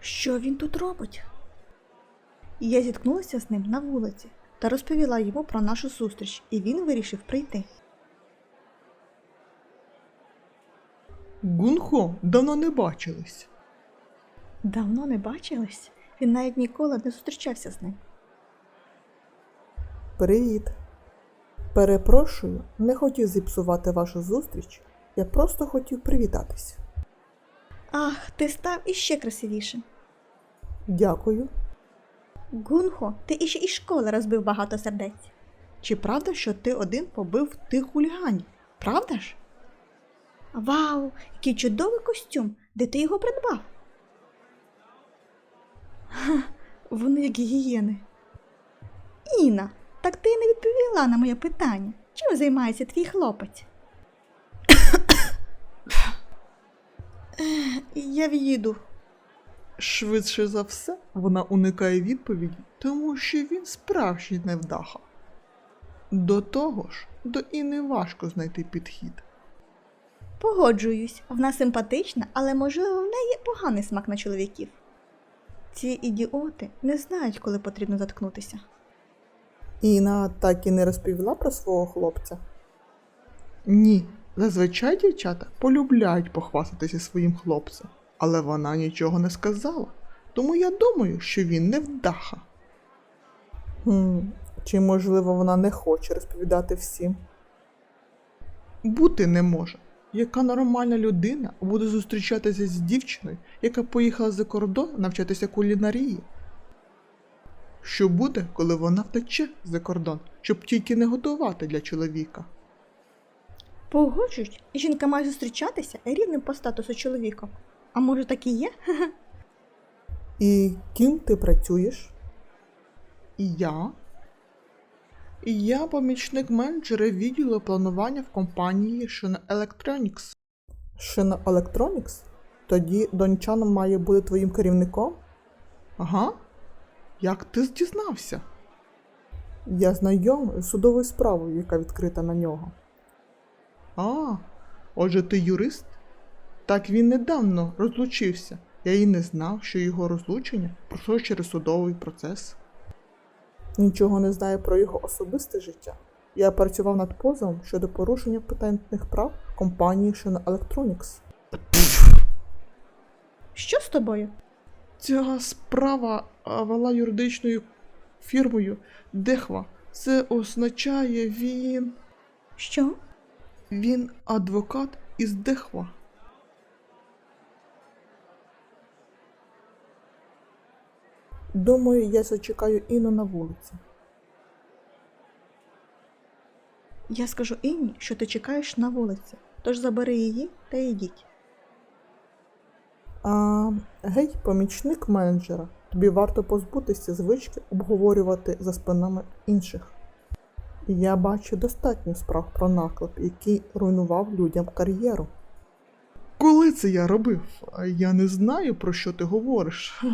Що він тут робить? Я зіткнулася з ним на вулиці та розповіла йому про нашу зустріч, і він вирішив прийти. Гунхо, давно не бачились. Давно не бачились, він навіть ніколи не зустрічався з ним. Привіт. Перепрошую, не хотів зіпсувати вашу зустріч. Я просто хотів привітатись. Ах, ти став іще красивішим. Дякую. Гунхо, ти іще із школи розбив багато сердець. Чи правда, що ти один побив тих хуліганів? Правда ж? Вау, який чудовий костюм! Де ти його придбав? Ха, вони як гієни. Іна, так ти не відповіла на моє питання. Чим займається твій хлопець? Я в'їду. Швидше за все, вона уникає відповіді, тому що він справжній невдаха. До того ж, до Іни важко знайти підхід. Погоджуюсь, вона симпатична, але можливо в неї поганий смак на чоловіків. Ці ідіоти не знають, коли потрібно заткнутися. Іна так і не розповіла про свого хлопця. Ні, зазвичай дівчата полюбляють похвастатися своїм хлопцем, але вона нічого не сказала, тому я думаю, що він невдаха. Хм, чи можливо вона не хоче розповідати всім? Бути не може. Яка нормальна людина буде зустрічатися з дівчиною, яка поїхала за кордон навчатися кулінарії? Що буде, коли вона втече за кордон, щоб тільки не готувати для чоловіка? Погоджуюсь, жінка має зустрічатися рівним по статусу чоловіком. А може так і є? І ким ти працюєш? Я? І я помічник менеджера відділу планування в компанії Shine Electronics. Шина Electronics? Тоді дончан має бути твоїм керівником? Ага. Як ти дізнався? Я знайомий з судовою справою, яка відкрита на нього. А, отже, ти юрист? Так він недавно розлучився. Я і не знав, що його розлучення пройшло через судовий процес. Нічого не знаю про його особисте життя. Я працював над позовом щодо порушення патентних прав компанії Шина Electronics. Що з тобою? Ця справа вела юридичною фірмою Дехва. Це означає він. Що? Він адвокат із Дехва. Думаю, я зачекаю Інну на вулиці. Я скажу Інні, що ти чекаєш на вулиці, тож забери її та йдіть. А, гей, помічник менеджера. Тобі варто позбутися звички обговорювати за спинами інших. Я бачу достатньо справ про наклеп, який руйнував людям кар'єру. Коли це я робив? А Я не знаю, про що ти говориш.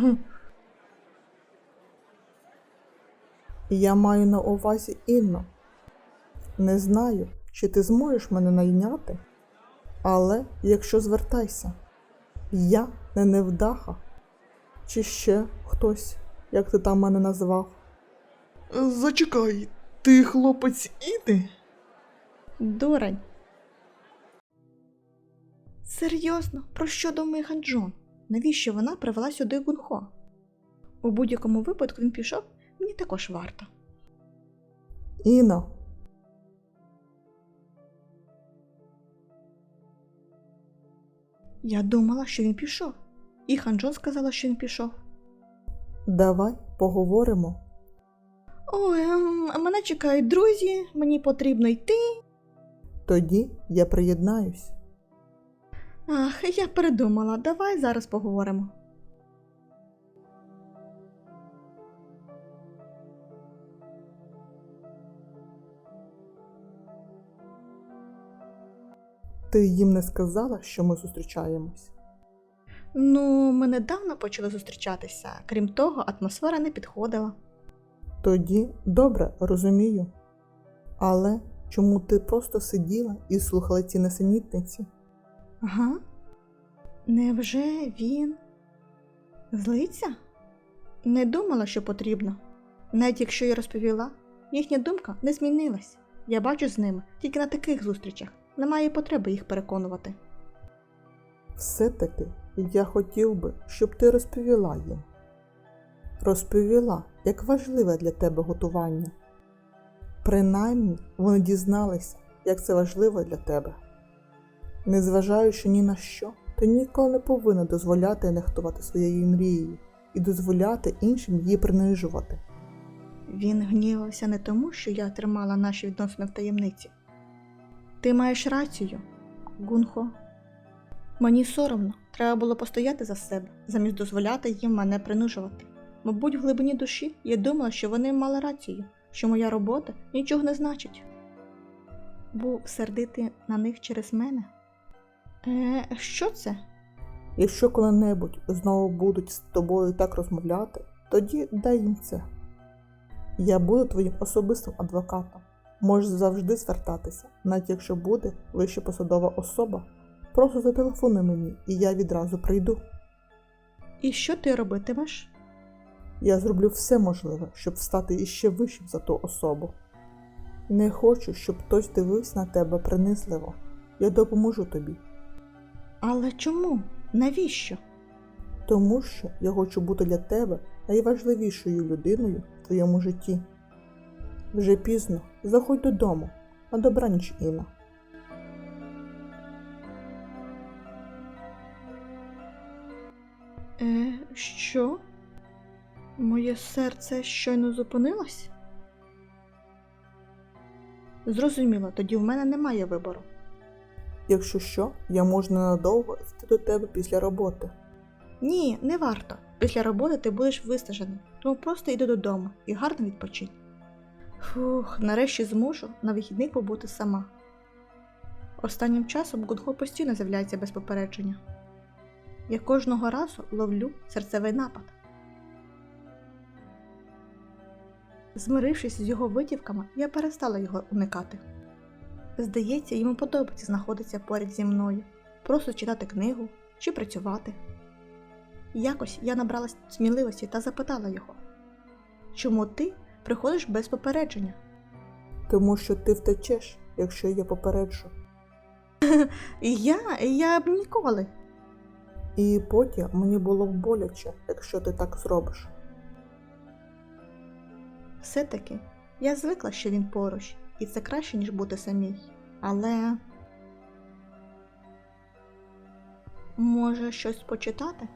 Я маю на увазі Інну. Не знаю, чи ти зможеш мене найняти, але якщо звертайся, я не невдаха, чи ще хтось, як ти там мене назвав. Зачекай, ти хлопець Іди? Дурень. Серйозно, про що думає Ханджон? Навіщо вона привела сюди Гунхо? У будь-якому випадку він пішов, мені також варто. Інна, Я думала, що він пішов. І Ханджон сказала, що він пішов. давай поговоримо. Ой, ем, мене чекають друзі, мені потрібно йти. Тоді я приєднаюсь. Ах, я передумала, давай зараз поговоримо. Ти їм не сказала, що ми зустрічаємось. Ну, ми недавно почали зустрічатися. Крім того, атмосфера не підходила. Тоді добре, розумію. Але чому ти просто сиділа і слухала ці несенітниці? Ага. Невже він? Злиться? Не думала, що потрібно. Навіть якщо я розповіла, їхня думка не змінилась. Я бачу з ними тільки на таких зустрічах. Немає потреби їх переконувати. Все-таки я хотів би, щоб ти розповіла їм. Розповіла, як важливе для тебе готування. Принаймні вони дізналися, як це важливо для тебе. Незважаючи ні на що, ти ніколи не повинна дозволяти нехтувати своєю мрією і дозволяти іншим її принижувати. Він гнівався не тому, що я тримала наші відносини в таємниці. Ти маєш рацію, Гунхо. Мені соромно, треба було постояти за себе, замість дозволяти їм мене принижувати. Мабуть, в глибині душі я думала, що вони мали рацію, що моя робота нічого не значить. Був сердити на них через мене. Е, що це? Якщо коли-небудь знову будуть з тобою так розмовляти, тоді дай їм це. Я буду твоїм особистим адвокатом. Можеш завжди звертатися, навіть якщо буде вище посадова особа. Просто зателефонуй мені, і я відразу прийду. І що ти робитимеш? Я зроблю все можливе, щоб стати іще вищим за ту особу. Не хочу, щоб хтось дивився на тебе принизливо. Я допоможу тобі, Але чому? Навіщо? тому що я хочу бути для тебе найважливішою людиною в твоєму житті. Вже пізно, заходь додому. На добраніч, Інна. Е, що? Моє серце щойно зупинилось? Зрозуміло, тоді в мене немає вибору. Якщо що, я можу ненадовго йти до тебе після роботи. Ні, не варто. Після роботи ти будеш вистажений, тому просто йди додому і гарно відпочинь. Фух, нарешті зможу на вихідних побути сама. Останнім часом Гунхо постійно з'являється без попередження. Я кожного разу ловлю серцевий напад. Змирившись з його витівками, я перестала його уникати. Здається, йому подобається знаходитися поряд зі мною, просто читати книгу чи працювати. Якось я набралась сміливості та запитала його, чому ти приходиш без попередження? Тому що ти втечеш, якщо я попереджу. Я, я б ніколи. І потім мені було боляче, якщо ти так зробиш. Все-таки я звикла, що він поруч, і це краще, ніж бути самій. Але. Може, щось почитати?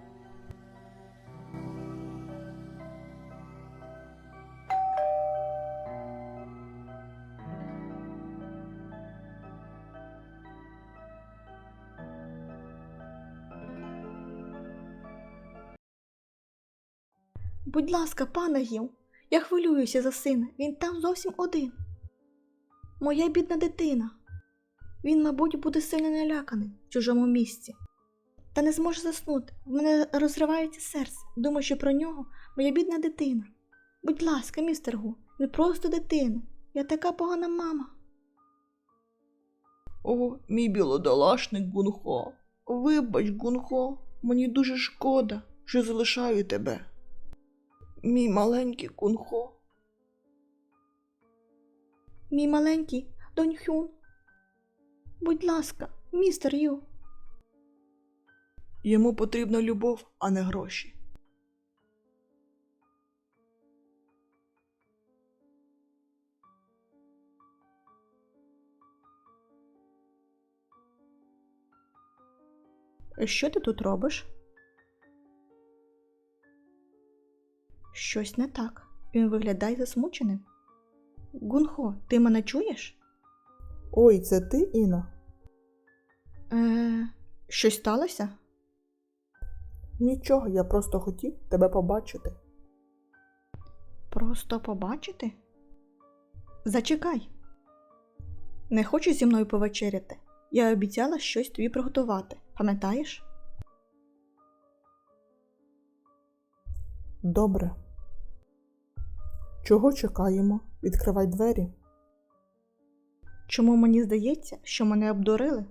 Будь ласка, пане Гіл, я хвилююся за сина, він там зовсім один. Моя бідна дитина. Він, мабуть, буде сильно наляканий в чужому місці. Та не зможе заснути. В мене розривається серце, думаючи про нього, моя бідна дитина. Будь ласка, містер Гу, він просто дитина. Я така погана мама. О, мій білодолашник Гунхо. Вибач, Гунхо, мені дуже шкода, що залишаю тебе. Мій маленький Гунхо. Мій маленький Донь Хюн. Будь ласка, містер Ю. Йому потрібна любов, а не гроші. Що ти тут робиш? Щось не так. Він виглядає засмученим. Гунхо, ти мене чуєш? Ой, це ти, Інна? Е, щось сталося? Нічого, я просто хотів тебе побачити. Просто побачити? Зачекай. Не хочеш зі мною повечеряти? Я обіцяла щось тобі приготувати, пам'ятаєш? Добре. Чого чекаємо? Відкривай двері. Чому мені здається, що мене обдурили?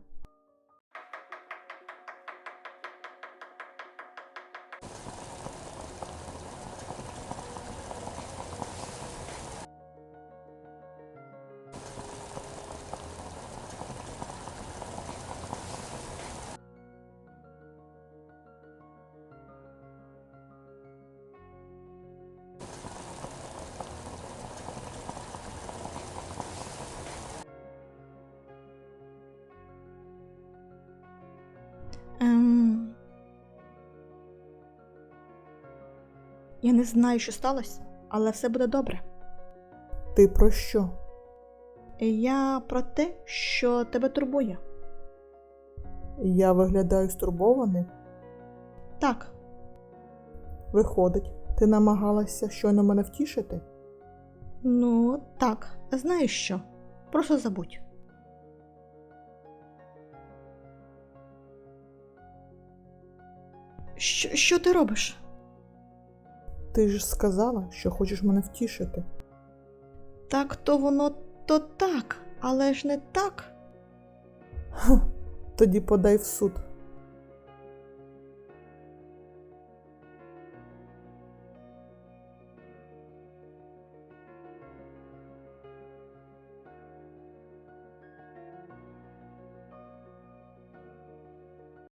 Ем... Я не знаю, що сталося, але все буде добре. Ти про що? Я про те, що тебе турбує. Я виглядаю стурбованим. Так, Виходить, ти намагалася щойно мене втішити? ну так, знаєш що? Просто забудь. Що, що ти робиш? Ти ж сказала, що хочеш мене втішити. Так то воно то так, але ж не так. Тоді подай в суд.